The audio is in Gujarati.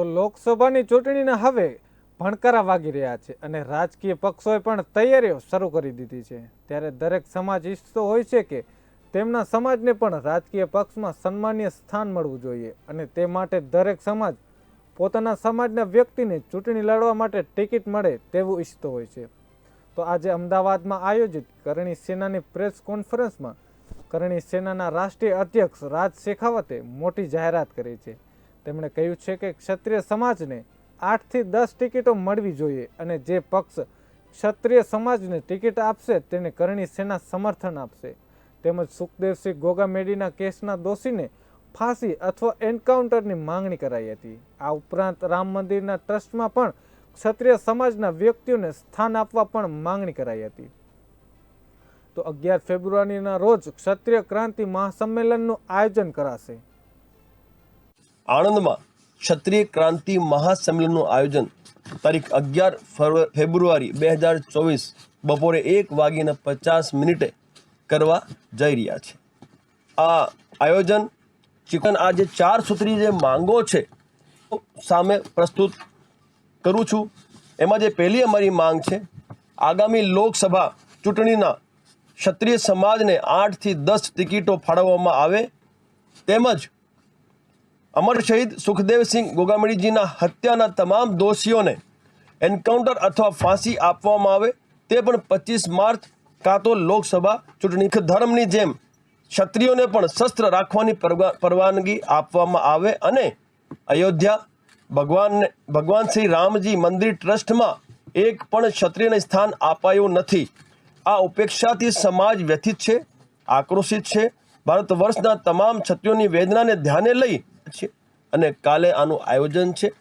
તો લોકસભાની ચૂંટણીના હવે ભણકારા વાગી રહ્યા છે અને રાજકીય પક્ષોએ પણ તૈયારીઓ શરૂ કરી દીધી છે. ત્યારે દરેક સમાજ ઈચ્છતો હોય છે કે તેમના સમાજને પણ રાજકીય પક્ષમાં સન્માનીય સ્થાન મળવું જોઈએ અને તે માટે દરેક સમાજ પોતાના સમાજના વ્યક્તિને ચૂંટણી લડવા માટે ટિકિટ મળે તેવું ઈચ્છતો હોય છે. તો આજે અમદાવાદમાં આયોજિત કરણી સેનાની પ્રેસ કોન્ફરન્સમાં કરણી સેનાના રાષ્ટ્રીય અધ્યક્ષ રાજ શેખાવતે મોટી જાહેરાત કરી છે. તેમણે કહ્યું છે કે ક્ષત્રિય સમાજને આઠથી દસ ટિકિટો મળવી જોઈએ અને જે પક્ષ ક્ષત્રિય સમાજને ટિકિટ આપશે તેને કરણી સેના સમર્થન આપશે. તેમજ સુખદેવસિંહ ગોગામેડીના કેસના દોષીને ફાંસી અથવા એન્કાઉન્ટરની માંગણી કરાઈ હતી. આ ઉપરાંત રામ મંદિરના ટ્રસ્ટમાં પણ ક્ષત્રિય સમાજના વ્યક્તિઓને સ્થાન આપવા પણ માંગણી કરાઈ હતી. તો અગિયાર ફેબ્રુઆરીના રોજ ક્ષત્રિય ક્રાંતિ મહાસંમેલનનું આયોજન કરાશે. આણંદમાં ક્ષત્રિય ક્રાંતિ મહાસંમેલનનું આયોજન તારીખ અગિયાર ફેબ્રુઆરી બે હજાર ચોવીસ બપોરે એક વાગીને પચાસ મિનિટે કરવા જઈ રહ્યા છે. આ આયોજન ચિકન આ જે ચાર સૂત્રી જે માંગો છે સામે પ્રસ્તુત કરું છું. એમાં જે પહેલી અમારી માંગ છે, આગામી લોકસભા ચૂંટણીના ક્ષત્રિય સમાજને આઠથી દસ ટિકિટો ફાળવવામાં આવે તેમજ અમર શહીદ સુખદેવસિંહ ગોગામડીજીના હત્યાના તમામ દોષીઓને એન્કાઉન્ટર અથવા ફાંસી આપવામાં આવે તે પણ પચીસ માર્ચ કાં તો લોકસભા ચૂંટણી ધર્મની જેમ ક્ષત્રિયોને પણ શસ્ત્ર રાખવાની પરવા- પરવાનગી આપવામાં આવે અને અયોધ્યા ભગવાનને, ભગવાન શ્રી રામજી મંદિર ટ્રસ્ટમાં એક પણ ક્ષત્રિયને સ્થાન અપાયું નથી. આ ઉપેક્ષાથી સમાજ વ્યથિત છે, આક્રોશિત છે. ભારત વર્ષના તમામ ક્ષત્રિયોની વેદનાને ધ્યાને લઈ છે અને કાલે આનું આયોજન છે.